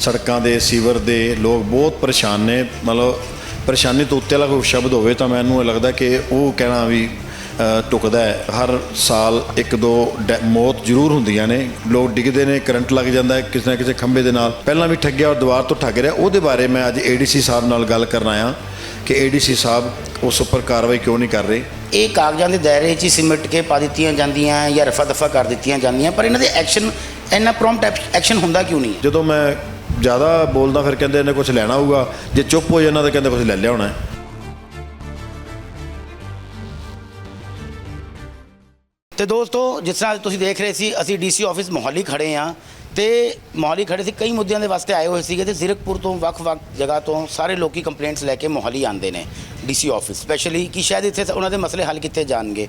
ਸੜਕਾਂ ਦੇ ਸੀਵਰ ਦੇ ਲੋਕ ਬਹੁਤ ਪਰੇਸ਼ਾਨ ਨੇ। ਮਤਲਬ ਪਰੇਸ਼ਾਨੀ ਤੋਂ ਉੱਤੇ ਵਾਲਾ ਕੋਈ ਸ਼ਬਦ ਹੋਵੇ ਤਾਂ ਮੈਨੂੰ ਇਹ ਲੱਗਦਾ ਕਿ ਉਹ ਕਹਿਣਾ ਵੀ ਟੁਕਦਾ ਹੈ। ਹਰ ਸਾਲ ਇੱਕ ਦੋ ਮੌਤ ਜ਼ਰੂਰ ਹੁੰਦੀਆਂ ਨੇ। ਲੋਕ ਡਿੱਗਦੇ ਨੇ ਕਰੰਟ ਲੱਗ ਜਾਂਦਾ ਹੈ ਕਿਸੇ ਨਾ ਕਿਸੇ ਖੰਭੇ ਦੇ ਨਾਲ। ਪਹਿਲਾਂ ਵੀ ਠੱਗਿਆ ਔਰ ਦੁਬਾਰ ਤੋਂ ਠੱਗ ਰਿਹਾ। ਉਹਦੇ ਬਾਰੇ ਮੈਂ ਅੱਜ ਏਡੀਸੀ ਸਾਹਿਬ ਨਾਲ ਗੱਲ ਕਰਨ ਆਇਆ ਕਿ ਏਡੀਸੀ ਸਾਹਿਬ ਉਸ ਉੱਪਰ ਕਾਰਵਾਈ ਕਿਉਂ ਨਹੀਂ ਕਰ ਰਹੇ? ਇਹ ਕਾਗਜ਼ਾਂ ਦੇ ਦਾਇਰੇ 'ਚ ਹੀ ਸਿਮਟ ਕੇ ਪਾ ਦਿੱਤੀਆਂ ਜਾਂਦੀਆਂ ਜਾਂ ਰਫਾ ਦਫਾ ਕਰ ਦਿੱਤੀਆਂ ਜਾਂਦੀਆਂ ਪਰ ਇਹਨਾਂ ਦੇ ਐਕਸ਼ਨ ਇੰਨਾ ਪ੍ਰੋਮਪਟ ਐਕਸ਼ਨ ਹੁੰਦਾ ਕਿਉਂ ਨਹੀਂ? ਜਦੋਂ ਮੈਂ ਜ਼ਿਆਦਾ ਬੋਲਦਾ ਫਿਰ ਕਹਿੰਦੇ ਇਹਨੇ ਕੁਝ ਲੈਣਾ ਹੋਊਗਾ। ਜੇ ਚੁੱਪ ਹੋ ਜਾਂਦਾ ਤਾਂ ਕਹਿੰਦੇ ਕੁਝ ਲੈ ਲਿਆ ਹੋਣਾ ਤੇ ਦੋਸਤੋ, ਜਿਸ ਤਰ੍ਹਾਂ ਤੁਸੀਂ ਦੇਖ ਰਹੇ ਸੀ, ਅਸੀਂ ਡੀਸੀ ਆਫਿਸ ਮੋਹਾਲੀ ਖੜੇ ਆ ਤੇ ਮੋਹਾਲੀ ਖੜੇ ਸੀ, ਕਈ ਮੁੱਦਿਆਂ ਦੇ ਵਾਸਤੇ ਆਏ ਹੋਏ ਸੀਗੇ ਤੇ ਜ਼ੀਰਕਪੁਰ ਤੋਂ ਵੱਖ-ਵੱਖ ਜਗ੍ਹਾ ਤੋਂ ਸਾਰੇ ਲੋਕੀ ਕੰਪਲੇਂਟਸ ਲੈ ਕੇ ਮੋਹਾਲੀ ਆਉਂਦੇ ਨੇ ਡੀਸੀ ਆਫਿਸ ਸਪੈਸ਼ਲੀ ਕਿ ਸ਼ਾਇਦ ਇੱਥੇ ਉਹਨਾਂ ਦੇ ਮਸਲੇ ਹੱਲ ਕੀਤੇ ਜਾਣਗੇ।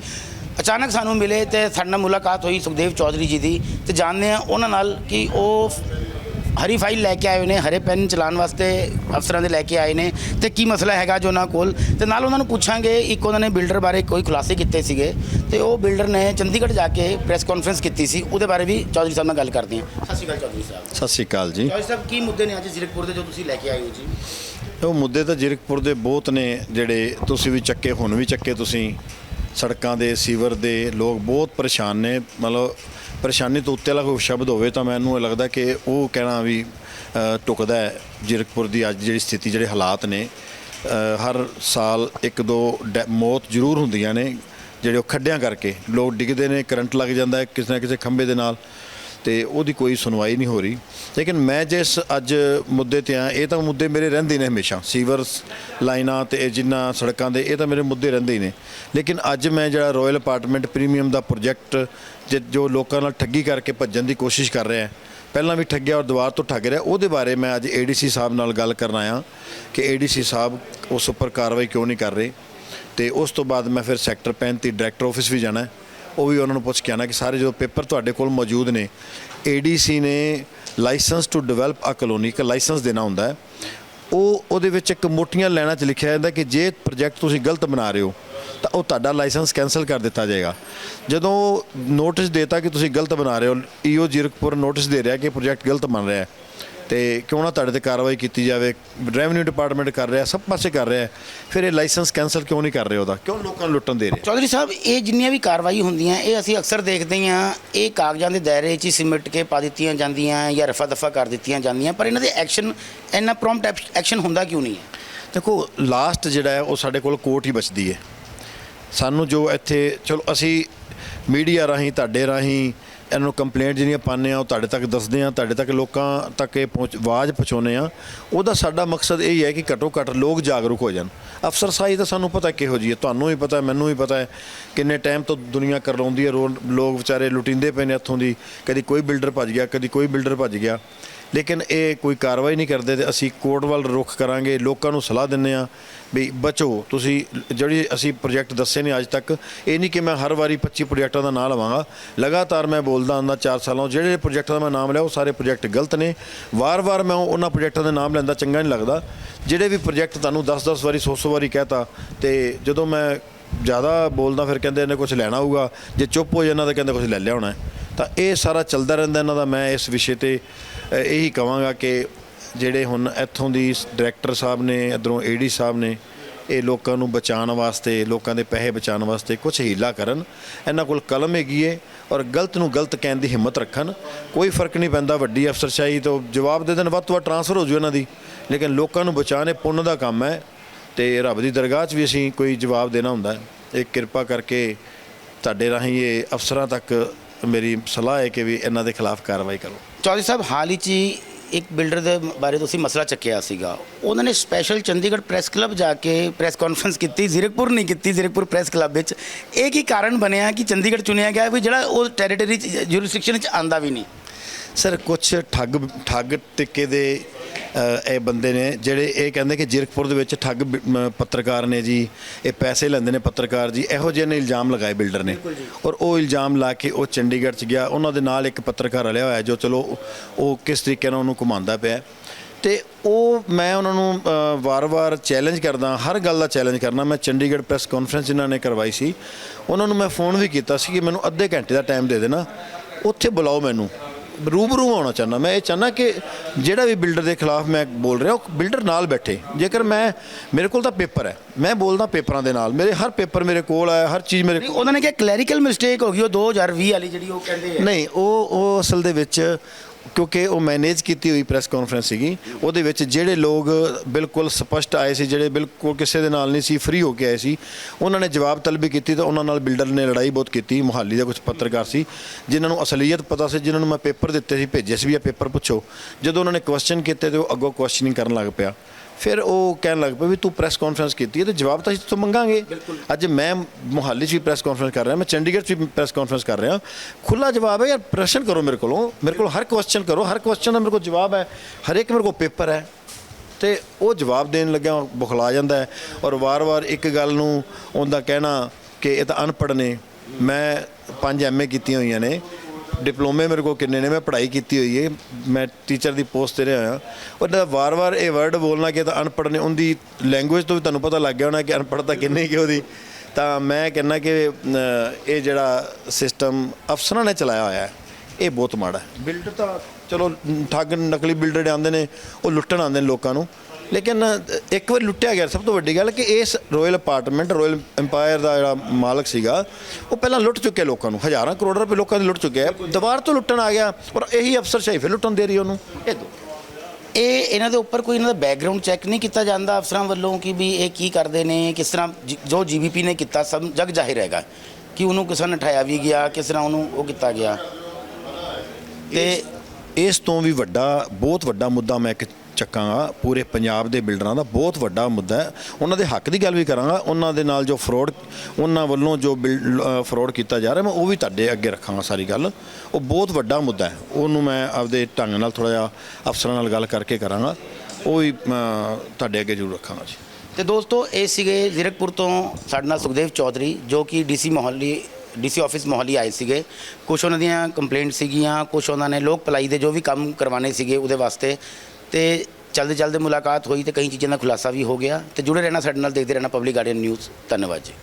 ਅਚਾਨਕ ਸਾਨੂੰ ਮਿਲੇ ਤੇ ਸਾਡੇ ਨਾਲ ਮੁਲਾਕਾਤ ਹੋਈ ਸੁਖਦੇਵ ਚੌਧਰੀ ਜੀ ਦੀ ਤੇ ਜਾਣਦੇ ਆ ਉਹਨਾਂ ਨਾਲ ਕਿ ਉਹ ਹਰੀ ਫਾਈਲ ਲੈ ਕੇ ਆਏ ਹੋਏ ਨੇ ਹਰੇ ਪੈਨ ਚਲਾਉਣ ਵਾਸਤੇ ਅਫਸਰਾਂ ਦੇ ਲੈ ਕੇ ਆਏ ਨੇ। ਤੇ ਕੀ ਮਸਲਾ ਹੈਗਾ ਜੋ ਉਹਨਾਂ ਕੋਲ? ਤੇ ਨਾਲ ਉਹਨਾਂ ਨੂੰ ਪੁੱਛਾਂਗੇ ਇੱਕ ਉਹਨਾਂ ਨੇ ਬਿਲਡਰ ਬਾਰੇ ਕੋਈ ਖੁਲਾਸੇ ਕੀਤੇ ਸੀਗੇ। ਤੇ ਉਹ ਬਿਲਡਰ ਨੇ ਚੰਡੀਗੜ੍ਹ ਜਾ ਕੇ ਪ੍ਰੈਸ ਕਾਨਫਰੰਸ ਕੀਤੀ ਸੀ ਉਹਦੇ ਬਾਰੇ ਵੀ ਚੌਧਰੀ ਸਾਹਿਬ ਨਾਲ ਗੱਲ ਕਰਦੇ ਹਾਂ। ਸਤਿ ਸ਼੍ਰੀ ਅਕਾਲ ਚੌਧਰੀ ਸਾਹਿਬ। ਸਤਿ ਸ਼੍ਰੀ ਅਕਾਲ ਜੀ। ਚੌਧਰੀ ਸਾਹਿਬ ਕੀ ਮੁੱਦੇ ਨੇ ਅੱਜ ਜ਼ੀਰਕਪੁਰ ਦੇ ਜੋ ਤੁਸੀਂ ਲੈ ਕੇ ਆਏ ਹੋ ਜੀ? ਉਹ ਮੁੱਦੇ ਤਾਂ ਜਿਰਕਪੁਰ ਦੇ ਬਹੁਤ ਨੇ ਜਿਹੜੇ ਤੁਸੀਂ ਵੀ ਚੱਕੇ ਹੁਣ ਵੀ ਚੱਕੇ ਤੁਸੀਂ। ਸੜਕਾਂ ਦੇ ਸੀਵਰ ਦੇ ਲੋਕ ਬਹੁਤ ਪਰੇਸ਼ਾਨ ਨੇ। ਮਤਲਬ ਪਰੇਸ਼ਾਨੀ ਤੋਂ ਉੱਤੇ ਵਾਲਾ ਕੋਈ ਸ਼ਬਦ ਹੋਵੇ ਤਾਂ ਮੈਨੂੰ ਇਹ ਲੱਗਦਾ ਕਿ ਉਹ ਕਹਿਣਾ ਵੀ ਅ, ਟੁਕਦਾ ਹੈ ਜਿਰਕਪੁਰ ਦੀ ਅੱਜ ਜਿਹੜੀ ਸਥਿਤੀ ਜਿਹੜੇ ਹਾਲਾਤ ਨੇ ਹਰ ਸਾਲ ਇੱਕ ਦੋ ਡੈ- ਮੌਤ ਜ਼ਰੂਰ ਹੁੰਦੀਆਂ ਨੇ ਜਿਹੜੇ ਉਹ ਖੱਡਿਆਂ ਕਰਕੇ। ਲੋਕ ਡਿੱਗਦੇ ਨੇ ਕਰੰਟ ਲੱਗ ਜਾਂਦਾ ਹੈ ਕਿਸੇ ਨਾ ਕਿਸੇ ਖੰਭੇ ਦੇ ਨਾਲ। ਤੇ ਉਹਦੀ ਕੋਈ ਸੁਣਵਾਈ ਨਹੀਂ ਹੋ ਰਹੀ। ਲੇਕਿਨ ਮੈਂ ਜਿਸ ਅੱਜ ਮੁੱਦੇ ਤੇ ਆ, ਇਹ ਤਾਂ ਮੁੱਦੇ ਮੇਰੇ ਰਹਿੰਦੇ ਨੇ ਹਮੇਸ਼ਾ। ਸੀਵਰਸ ਲਾਈਨਾਂ ਤੇ ਇਹ ਜਿੰਨਾ ਸੜਕਾਂ ਦੇ, ਇਹ ਤਾਂ ਮੇਰੇ ਮੁੱਦੇ ਰਹਿੰਦੇ ਹੀ ਨੇ। ਲੇਕਿਨ ਅੱਜ ਮੈਂ ਜਿਹੜਾ ਰਾਇਲ ਅਪਾਰਟਮੈਂਟ ਪ੍ਰੀਮੀਅਮ ਦਾ ਪ੍ਰੋਜੈਕਟ ਜੋ ਲੋਕਾਂ ਨਾਲ ਠੱਗੀ ਕਰਕੇ ਭੱਜਣ ਦੀ ਕੋਸ਼ਿਸ਼ ਕਰ ਰਿਹਾ ਹੈ, ਪਹਿਲਾਂ ਵੀ ਠੱਗਿਆ ਔਰ ਦੁਬਾਰ ਤੋਂ ਠੱਗ ਰਿਹਾ, ਉਹਦੇ ਬਾਰੇ ਮੈਂ ਅੱਜ ਏਡੀਸੀ ਸਾਹਿਬ ਨਾਲ ਗੱਲ ਕਰਨ ਆਇਆ ਕਿ ਏਡੀਸੀ ਸਾਹਿਬ ਉਸ ਉੱਪਰ ਕਾਰਵਾਈ ਕਿਉਂ ਨਹੀਂ ਕਰ ਰਹੇ। ਤੇ ਉਸ ਤੋਂ ਬਾਅਦ ਮੈਂ ਫਿਰ ਸੈਕਟਰ 35 ਡਾਇਰੈਕਟਰ ਆਫਿਸ ਵੀ ਜਾਣਾ ਹੈ। ਉਹ ਵੀ ਉਹਨਾਂ ਨੂੰ ਪੁੱਛ ਕੇ ਆਣਾ ਕਿ ਸਾਰੇ ਜੋ ਪੇਪਰ ਤੁਹਾਡੇ ਕੋਲ ਮੌਜੂਦ ਨੇ ਏਡੀਸੀ ਨੇ licence to develop a colony, ਇੱਕ ਲਾਇਸੈਂਸ ਦੇਣਾ ਹੁੰਦਾ ਹੈ। ਉਹ ਉਹਦੇ ਵਿੱਚ ਇੱਕ ਮੋਟੀਆਂ ਲਾਈਨਾਂ 'ਚ ਲਿਖਿਆ ਜਾਂਦਾ ਕਿ ਜੇ ਪ੍ਰੋਜੈਕਟ ਤੁਸੀਂ ਗਲਤ ਬਣਾ ਰਹੇ ਹੋ, ਤਾਂ ਉਹ ਤੁਹਾਡਾ ਲਾਇਸੈਂਸ ਕੈਨਸਲ ਕਰ ਦਿੱਤਾ ਜਾਏਗਾ। ਜਦੋਂ ਨੋਟਿਸ ਦੇਤਾ ਕਿ ਤੁਸੀਂ ਗਲਤ ਬਣਾ ਰਹੇ ਹੋ ਈਓ ਜੀਰਕਪੁਰ ਨੋਟਿਸ ਦੇ ਰਿਹਾ ਕਿ ਪ੍ਰੋਜੈਕਟ ਗਲਤ ਬਣ ਰਿਹਾ ਹੈ ਤੇ ਕਿਉਂ ਨਾ ਤੁਹਾਡੇ ਤੇ ਕਾਰਵਾਈ ਕੀਤੀ ਜਾਵੇ ਰੈਵਨਿਊ ਡਿਪਾਰਟਮੈਂਟ ਕਰ ਰਿਹਾ ਸਭ ਪਾਸੇ ਕਰ ਰਿਹਾ। ਫਿਰ ਇਹ ਲਾਇਸੈਂਸ ਕੈਨਸਲ ਕਿਉਂ ਨਹੀਂ ਕਰ ਰਹੇ ਉਹਦਾ? ਕਿਉਂ ਲੋਕਾਂ ਨੂੰ ਲੁੱਟਣ ਦੇ ਰਹੇ? ਚੌਧਰੀ ਸਾਹਿਬ ਇਹ ਜਿੰਨੀਆਂ ਵੀ ਕਾਰਵਾਈ ਹੁੰਦੀਆਂ ਇਹ ਅਸੀਂ ਅਕਸਰ ਦੇਖਦੇ ਹਾਂ ਇਹ ਕਾਗਜ਼ਾਂ ਦੇ ਦਾਇਰੇ 'ਚ ਹੀ ਸਿਮਟ ਕੇ ਪਾ ਦਿੱਤੀਆਂ ਜਾਂਦੀਆਂ ਜਾਂ ਰਫਾ ਦਫਾ ਕਰ ਦਿੱਤੀਆਂ ਜਾਂਦੀਆਂ ਪਰ ਇਹਨਾਂ ਦੇ ਐਕਸ਼ਨ ਇੰਨਾ ਪ੍ਰੋਮਪਟ ਐਕਸ਼ਨ ਹੁੰਦਾ ਕਿਉਂ ਨਹੀਂ ਹੈ? ਦੇਖੋ ਲਾਸਟ ਜਿਹੜਾ ਹੈ ਉਹ ਸਾਡੇ ਕੋਲ ਕੋਰਟ ਹੀ ਬਚਦੀ ਹੈ। ਸਾਨੂੰ ਜੋ ਇੱਥੇ ਚਲੋ ਅਸੀਂ ਮੀਡੀਆ ਰਾਹੀਂ ਤੁਹਾਡੇ ਰਾਹੀਂ ਇਹਨਾਂ ਨੂੰ ਕੰਪਲੇਂਟ ਜਿਹੜੀਆਂ ਪਾਉਂਦੇ ਆ ਉਹ ਤੁਹਾਡੇ ਤੱਕ ਦੱਸਦੇ ਆ ਤੁਹਾਡੇ ਤੱਕ ਲੋਕਾਂ ਤੱਕ ਇਹ ਪਹੁੰਚ, ਆਵਾਜ਼ ਪਹੁੰਚਾਉਂਦੇ ਆ ਉਹਦਾ ਸਾਡਾ ਮਕਸਦ ਇਹ ਹੈ ਕਿ ਘੱਟੋ ਘੱਟ ਲੋਕ ਜਾਗਰੂਕ ਹੋ ਜਾਣ। ਅਫਸਰਸ਼ਾਹੀ ਤਾਂ ਸਾਨੂੰ ਪਤਾ ਕਿਹੋ ਜੀ ਹੈ, ਤੁਹਾਨੂੰ ਵੀ ਪਤਾ, ਮੈਨੂੰ ਵੀ ਪਤਾ ਹੈ ਕਿੰਨੇ ਟਾਈਮ ਤੋਂ ਦੁਨੀਆ ਕਰਲਾਉਂਦੀ ਹੈ ਰੋ- ਲੋਕ ਵਿਚਾਰੇ ਲੁਟਿੰਦੇ ਪਏ ਨੇ ਇੱਥੋਂ ਦੀ। ਕਦੀ ਕੋਈ ਬਿਲਡਰ ਭੱਜ ਗਿਆ, ਕਦੀ ਕੋਈ ਬਿਲਡਰ ਭੱਜ ਗਿਆ। ਲੇਕਿਨ ਇਹ ਕੋਈ ਕਾਰਵਾਈ ਨਹੀਂ ਕਰਦੇ ਤੇ ਅਸੀਂ ਕੋਰਟ ਵੱਲ ਰੁਖ ਕਰਾਂਗੇ, ਲੋਕਾਂ ਨੂੰ ਸਲਾਹ ਦਿੰਨੇ ਆ ਵੀ ਬਚੋ, ਤੁਸੀਂ ਜਿਹੜੀ ਅਸੀਂ ਪ੍ਰੋਜੈਕਟ ਦੱਸੇ ਨੇ ਅੱਜ ਤੱਕ, ਇਹ ਨਹੀਂ ਕਿ ਮੈਂ ਹਰ ਵਾਰੀ 25 ਪ੍ਰੋਜੈਕਟਾਂ ਦਾ ਨਾਮ ਲਵਾਂਗਾ। ਲਗਾਤਾਰ ਮੈਂ ਬੋਲਦਾ ਆਂਦਾ 4 ਸਾਲਾਂ ਜਿਹੜੇ ਪ੍ਰੋਜੈਕਟਾਂ ਦਾ ਮੈਂ ਨਾਮ ਲਿਆ ਉਹ ਸਾਰੇ ਪ੍ਰੋਜੈਕਟ ਗਲਤ ਨੇ। ਵਾਰ-ਵਾਰ ਮੈਂ ਉਹਨਾਂ ਪ੍ਰੋਜੈਕਟਾਂ ਦੇ ਨਾਮ ਲੈਂਦਾ, ਚੰਗਾ ਨਹੀਂ ਲੱਗਦਾ। ਜਿਹੜੇ ਵੀ ਪ੍ਰੋਜੈਕਟ ਤੁਹਾਨੂੰ 10-10 ਵਾਰੀ 100-100 ਵਾਰੀ ਕਹਤਾ ਤੇ ਜਦੋਂ ਮੈਂ ਜ਼ਿਆਦਾ ਬੋਲਦਾ ਫਿਰ ਕਹਿੰਦੇ ਇਹਨੇ ਕੁਝ ਲੈਣਾ ਹੋਊਗਾ, ਜੇ ਚੁੱਪ ਹੋ ਜਾਂਦਾ ਤਾਂ ਕਹਿੰਦੇ ਕੁਝ ਲੈ ਲਿਆ ਹੋਣਾ। ਤਾਂ ਇਹ ਸਾਰਾ ਚੱਲਦਾ ਰਹਿੰਦਾ ਇਹਨਾਂ ਦਾ, ਮੈਂ ਇਸ ਵਿਸ਼ੇ ਤੇ ਇਹੀ ਕਹਾਂਗਾ ਕਿ ਜਿਹੜੇ ਹੁਣ ਇੱਥੋਂ ਦੀ ਡਾਇਰੈਕਟਰ ਸਾਹਿਬ ਨੇ, ਇਧਰੋਂ ਏਡੀ ਸਾਹਿਬ ਨੇ, ਇਹ ਲੋਕਾਂ ਨੂੰ ਬਚਾਉਣ ਵਾਸਤੇ, ਲੋਕਾਂ ਦੇ ਪੈਸੇ ਬਚਾਉਣ ਵਾਸਤੇ ਕੁਝ ਹੀਲਾ ਕਰਨ। ਇਹਨਾਂ ਕੋਲ ਕਲਮ ਹੈਗੀ ਏ ਔਰ ਗਲਤ ਨੂੰ ਗਲਤ ਕਹਿਣ ਦੀ ਹਿੰਮਤ ਰੱਖਣ। ਕੋਈ ਫ਼ਰਕ ਨਹੀਂ ਪੈਂਦਾ ਵੱਡੀ ਅਫਸਰਸ਼ਾਹੀ ਤੋਂ ਜਵਾਬ ਦੇ ਦੇਣ, ਵੱਧ ਤੋਂ ਵੱਧ ਟਰਾਂਸਫਰ ਹੋ ਜੂ ਇਹਨਾਂ ਦੀ। ਲੇਕਿਨ ਲੋਕਾਂ ਨੂੰ ਬਚਾਉਣੇ ਪੁੰਨ ਦਾ ਕੰਮ ਹੈ ਤੇ ਰੱਬ ਦੀ ਦਰਗਾਹ 'ਚ ਵੀ ਅਸੀਂ ਕੋਈ ਜਵਾਬ ਦੇਣਾ ਹੁੰਦਾ। ਹੈ ਇਹ ਕਿਰਪਾ ਕਰਕੇ ਤੁਹਾਡੇ ਰਾਹੀਂ ਇਹ ਅਫਸਰਾਂ ਤੱਕ ਮੇਰੀ ਸਲਾਹ ਹੈ ਕਿ ਵੀ ਇਹਨਾਂ ਦੇ ਖਿਲਾਫ ਕਾਰਵਾਈ ਕਰੋ। ਚੌਧਰੀ ਸਾਹਿਬ ਹਾਲ ਹੀ 'ਚ ਇੱਕ ਬਿਲਡਰ ਦੇ ਬਾਰੇ ਤੁਸੀਂ ਮਸਲਾ ਚੱਕਿਆ ਸੀਗਾ। ਉਹਨਾਂ ਨੇ ਸਪੈਸ਼ਲ ਚੰਡੀਗੜ੍ਹ ਪ੍ਰੈਸ ਕਲੱਬ ਜਾ ਕੇ ਪ੍ਰੈਸ ਕਾਨਫਰੰਸ ਕੀਤੀ ਜ਼ੀਰਕਪੁਰ ਨਹੀਂ ਕੀਤੀ ਜ਼ੀਰਕਪੁਰ ਪ੍ਰੈਸ ਕਲੱਬ ਵਿੱਚ। ਇਹ ਕੀ ਕਾਰਨ ਬਣਿਆ ਕਿ ਚੰਡੀਗੜ੍ਹ ਚੁਣਿਆ ਗਿਆ ਵੀ ਜਿਹੜਾ ਉਹ ਟੈਰੀਟਰੀ ਜੁਰਿਸਡਿਕਸ਼ਨ 'ਚ ਆਂਦਾ ਵੀ ਨਹੀਂ? ਸਰ ਕੁਝ ਠੱਗ ਠੱਗ ਟਿੱਕੇ ਦੇ ਇਹ ਬੰਦੇ ਨੇ ਜਿਹੜੇ ਇਹ ਕਹਿੰਦੇ ਕਿ ਜਿਰਕਪੁਰ ਦੇ ਵਿੱਚ ਠੱਗ ਪੱਤਰਕਾਰ ਨੇ ਜੀ ਇਹ ਪੈਸੇ ਲੈਂਦੇ ਨੇ ਪੱਤਰਕਾਰ ਜੀ ਇਹੋ ਜਿਹੇ ਨੇ ਇਲਜ਼ਾਮ ਲਗਾਏ ਬਿਲਡਰ ਨੇ। ਔਰ ਉਹ ਇਲਜ਼ਾਮ ਲਾ ਕੇ ਉਹ ਚੰਡੀਗੜ੍ਹ ਚ ਗਿਆ। ਉਹਨਾਂ ਦੇ ਨਾਲ ਇੱਕ ਪੱਤਰਕਾਰ ਰਲਿਆ ਹੋਇਆ ਜੋ ਚਲੋ ਉਹ ਕਿਸ ਤਰੀਕੇ ਨਾਲ ਉਹਨੂੰ ਘੁਮਾਉਂਦਾ ਪਿਆ। ਤੇ ਉਹ ਮੈਂ ਉਹਨਾਂ ਨੂੰ ਵਾਰ-ਵਾਰ ਚੈਲੰਜ ਕਰਦਾ ਹਰ ਗੱਲ ਦਾ ਚੈਲੰਜ ਕਰਨਾ। ਮੈਂ ਚੰਡੀਗੜ੍ਹ ਪ੍ਰੈਸ ਕਾਨਫਰੰਸ ਇਹਨਾਂ ਨੇ ਕਰਵਾਈ ਸੀ ਉਹਨਾਂ ਨੂੰ ਮੈਂ ਫੋਨ ਵੀ ਕੀਤਾ ਸੀ ਕਿ ਮੈਨੂੰ ਅੱਧੇ ਘੰਟੇ ਦਾ ਟਾਈਮ ਦੇ ਦੇਣਾ। ਉੱਥੇ ਬੁਲਾਓ ਮੈਨੂੰ। ਰੂਬਰੂ ਹੋਣਾ ਚਾਹੁੰਦਾ। ਮੈਂ ਇਹ ਚਾਹੁੰਦਾ ਕਿ ਜਿਹੜਾ ਵੀ ਬਿਲਡਰ ਦੇ ਖਿਲਾਫ ਮੈਂ ਬੋਲ ਰਿਹਾ ਉਹ ਬਿਲਡਰ ਨਾਲ ਬੈਠੇ। ਜੇਕਰ ਮੈਂ ਮੇਰੇ ਕੋਲ ਤਾਂ ਪੇਪਰ ਹੈ। ਮੈਂ ਬੋਲਦਾ ਪੇਪਰਾਂ ਦੇ ਨਾਲ। ਮੇਰੇ ਹਰ ਪੇਪਰ ਮੇਰੇ ਕੋਲ ਹੈ ਹਰ ਚੀਜ਼ ਮੇਰੇ ਨਹੀਂ ਉਹਨਾਂ ਨੇ ਕਿਹਾ ਕਲੈਰੀਕਲ ਮਿਸਟੇਕ ਹੋ ਗਈ ਉਹ 2020 ਵਾਲੀ ਜਿਹੜੀ ਉਹ ਕਹਿੰਦੇ ਆ। ਨਹੀਂ ਉਹ ਉਹ ਅਸਲ ਦੇ ਵਿੱਚ ਕਿਉਂਕਿ ਉਹ ਮੈਨੇਜ ਕੀਤੀ ਹੋਈ ਪ੍ਰੈਸ ਕਾਨਫਰੰਸ ਸੀਗੀ, ਉਹਦੇ ਵਿੱਚ ਜਿਹੜੇ ਲੋਕ ਬਿਲਕੁਲ ਸਪਸ਼ਟ ਆਏ ਸੀ, ਜਿਹੜੇ ਬਿਲਕੁਲ ਕਿਸੇ ਦੇ ਨਾਲ ਨਹੀਂ ਸੀ ਫ੍ਰੀ ਹੋ ਕੇ ਆਏ ਸੀ, ਉਹਨਾਂ ਨੇ ਜਵਾਬ ਤਲਬੀ ਕੀਤੀ ਤਾਂ ਉਹਨਾਂ ਨਾਲ ਬਿਲਡਰ ਨੇ ਲੜਾਈ ਬਹੁਤ ਕੀਤੀ, ਮੁਹਾਲੀ ਦਾ ਕੁਝ ਪੱਤਰਕਾਰ ਸੀ, ਜਿਨ੍ਹਾਂ ਨੂੰ ਅਸਲੀਅਤ ਪਤਾ ਸੀ, ਜਿਨ੍ਹਾਂ ਨੂੰ ਮੈਂ ਪੇਪਰ ਦਿੱਤੇ ਸੀ, ਭੇਜੇ ਸੀ ਵੀ ਇਹ ਪੇਪਰ ਪੁੱਛੋ। ਜਦੋਂ ਉਹਨਾਂ ਨੇ ਕੁਐਸਚਨ ਕੀਤੇ ਤੇ ਉਹ ਅੱਗੋਂ ਕੁਐਸਚਨਿੰਗ ਕਰਨ ਲੱਗ ਪਿਆ। ਫਿਰ ਉਹ ਕਹਿਣ ਲੱਗ ਪਏ ਵੀ ਤੂੰ ਪ੍ਰੈਸ ਕਾਨਫਰੰਸ ਕੀਤੀ ਹੈ ਤੇ ਜਵਾਬ ਤਾਂ ਅਸੀਂ ਤੋਂ ਮੰਗਾਂਗੇ। ਅੱਜ ਮੈਂ ਮੁਹਾਲੀ 'ਚ ਵੀ ਪ੍ਰੈਸ ਕਾਨਫਰੰਸ ਕਰ ਰਿਹਾ ਮੈਂ ਚੰਡੀਗੜ੍ਹ 'ਚ ਵੀ ਪ੍ਰੈਸ ਕਾਨਫਰੰਸ ਕਰ ਰਿਹਾ। ਖੁੱਲਾ ਜਵਾਬ ਹੈ ਯਾਰ ਪ੍ਰਸ਼ਨ ਕਰੋ ਮੇਰੇ ਕੋਲੋਂ ਮੇਰੇ ਕੋਲ ਹਰ ਕੁਐਸਚਨ ਕਰੋ ਹਰ ਕੁਐਸਚਨ ਦਾ ਮੇਰੇ ਕੋਲ ਜਵਾਬ ਹੈ ਹਰ ਇੱਕ ਮੇਰੇ ਕੋਲ ਪੇਪਰ ਹੈ। ਤੇ ਉਹ ਜਵਾਬ ਦੇਣ ਲੱਗਿਆ ਬੁਖਲਾ ਜਾਂਦਾ ਹੈ ਔਰ ਵਾਰ-ਵਾਰ ਇੱਕ ਗੱਲ ਨੂੰ ਉਹਦਾ ਕਹਿਣਾ ਕਿ ਇਹ ਤਾਂ ਅਨਪੜ੍ਹ ਨੇ ਮੈਂ ਪੰਜ ਐਮਏ ਕੀਤੀਆਂ ਹੋਈਆਂ ਨੇ। ਡਿਪਲੋਮੇ ਮੇਰੇ ਕੋਲ ਕਿੰਨੇ ਨੇ, ਮੈਂ ਪੜ੍ਹਾਈ ਕੀਤੀ ਹੋਈ ਹੈ ਮੈਂ ਟੀਚਰ ਦੀ ਪੋਸਟ ਤੇ ਰਿਹਾ ਹਾਂ। ਉਹਦਾ ਵਾਰ-ਵਾਰ ਇਹ ਵਰਡ ਬੋਲਣਾ ਕਿ ਤਾਂ ਅਨਪੜ੍ਹ ਨੇ, ਉਹਦੀ ਲੈਂਗੁਏਜ ਤੋਂ ਵੀ ਤੁਹਾਨੂੰ ਪਤਾ ਲੱਗ ਗਿਆ ਹੋਣਾ ਕਿ ਅਨਪੜ੍ਹਤਾ ਕਿੰਨੀ ਕਿ ਉਹਦੀ। ਤਾਂ ਮੈਂ ਕਹਿੰਦਾ ਕਿ ਇਹ ਜਿਹੜਾ ਸਿਸਟਮ ਅਫਸਰਾਂ ਨੇ ਚਲਾਇਆ ਹੋਇਆ ਹੈ। ਇਹ ਬਹੁਤ ਮਾੜਾ ਹੈ। ਬਿਲਡਰ ਤਾਂ ਚਲੋ ਠੱਗ ਨਕਲੀ ਬਿਲਡਰ ਆਉਂਦੇ ਨੇ ਉਹ ਲੁੱਟਣ ਆਉਂਦੇ ਨੇ ਲੋਕਾਂ ਨੂੰ। ਲੇਕਿਨ ਇੱਕ ਵਾਰ ਲੁੱਟਿਆ ਗਿਆ ਸਭ ਤੋਂ ਵੱਡੀ ਗੱਲ ਕਿ ਇਸ ਰਾਇਲ ਅਪਾਰਟਮੈਂਟ ਰਾਇਲ ਐਮਪਾਇਰ ਦਾ ਜਿਹੜਾ ਮਾਲਕ ਸੀਗਾ ਉਹ ਪਹਿਲਾਂ ਲੁੱਟ ਚੁੱਕਿਆ ਲੋਕਾਂ ਨੂੰ। ਹਜ਼ਾਰਾਂ ਕਰੋੜ ਰੁਪਏ ਲੋਕਾਂ ਦੇ ਲੁੱਟ ਚੁੱਕਿਆ ਹੈ। ਦੁਬਾਰਾ ਤੋਂ ਲੁੱਟਣ ਆ ਗਿਆ ਔਰ ਇਹੀ ਅਫਸਰਸ਼ਾਹੀ ਫਿਰ ਲੁੱਟਣ ਦੇ ਰਹੀ ਉਹਨੂੰ। ਇਹ ਦੋ। ਇਹ ਇਹਨਾਂ ਦੇ ਉੱਪਰ ਕੋਈ ਇਹਨਾਂ ਦਾ ਬੈਕਗ੍ਰਾਉਂਡ ਚੈੱਕ ਨਹੀਂ ਕੀਤਾ ਜਾਂਦਾ ਅਫਸਰਾਂ ਵੱਲੋਂ ਕਿ ਵੀ ਇਹ ਕੀ ਕਰਦੇ ਨੇ ਕਿਸ ਤਰ੍ਹਾਂ ਜ- ਜੋ ਜੀਬੀਪੀ ਨੇ ਕੀਤਾ ਸਭ ਜਗ ਜ਼ਾਹਿਰ ਹੈਗਾ। ਕਿ ਉਹਨੂੰ ਕਿਸੇ ਨੇ ਠਾਇਆ ਵੀ ਗਿਆ ਕਿਸ ਤਰ੍ਹਾਂ ਉਹਨੂੰ ਉਹ ਕੀਤਾ ਗਿਆ। ਤੇ ਇਸ ਤੋਂ ਵੀ ਵੱਡਾ ਬਹੁਤ ਵੱਡਾ ਮੁੱਦਾ ਮੈਂ ਇੱਕ ਚੱਕਾਂਗਾ ਪੂਰੇ ਪੰਜਾਬ ਦੇ ਬਿਲਡਰਾਂ ਦਾ ਬਹੁਤ ਵੱਡਾ ਮੁੱਦਾ ਹੈ। ਉਹਨਾਂ ਦੇ ਹੱਕ ਦੀ ਗੱਲ ਵੀ ਕਰਾਂਗਾ ਉਹਨਾਂ ਦੇ ਨਾਲ ਜੋ ਫਰੋਡ ਉਹਨਾਂ ਵੱਲੋਂ ਜੋ ਫਰੋਡ ਕੀਤਾ ਜਾ ਰਿਹਾ ਮੈਂ ਉਹ ਵੀ ਤੁਹਾਡੇ ਅੱਗੇ ਰੱਖਾਂਗਾ ਸਾਰੀ ਗੱਲ। ਉਹ ਬਹੁਤ ਵੱਡਾ ਮੁੱਦਾ ਹੈ। ਉਹਨੂੰ ਮੈਂ ਆਪਦੇ ਢੰਗ ਨਾਲ ਥੋੜਾ ਜਿਹਾ ਅਫਸਰਾਂ ਨਾਲ ਗੱਲ ਕਰਕੇ ਕਰਾਂਗਾ। ਉਹ ਵੀ ਤੁਹਾਡੇ ਅੱਗੇ ਜ਼ਰੂਰ ਰੱਖਾਂਗਾ ਜੀ। ਤੇ ਦੋਸਤੋ ਇਹ ਸੀਗੇ ਜ਼ੀਰਕਪੁਰ ਤੋਂ ਸਾਡੇ ਨਾਲ ਸੁਖਦੇਵ ਚੌਧਰੀ ਜੋ ਕਿ DC Mohali DC office Mohali ਆਏ ਸੀਗੇ। ਕੁਝ ਉਹਨਾਂ ਦੀਆਂ ਕੰਪਲੇਂਟ ਸੀਗੀਆਂ ਕੁਝ ਉਹਨਾਂ ਨੇ ਲੋਕ ਭਲਾਈ ਦੇ ਜੋ ਵੀ ਕੰਮ ਕਰਵਾਣੇ ਸੀਗੇ ਉਹਦੇ ਵਾਸਤੇ। ਤੇ ਚਲਦੇ ਚਲਦੇ ਮੁਲਾਕਾਤ ਹੋਈ ਤੇ ਕਈ ਚੀਜ਼ਾਂ ਦਾ ਖੁਲਾਸਾ ਵੀ ਹੋ ਗਿਆ। ਤੇ ਜੁੜੇ ਰਹਿਣਾ ਸਾਡੇ ਨਾਲ, ਦੇਖਦੇ ਰਹਿਣਾ ਪਬਲਿਕ ਗਾਰਡੀਅਨ ਨਿਊਜ਼ ਧੰਨਵਾਦ ਜੀ।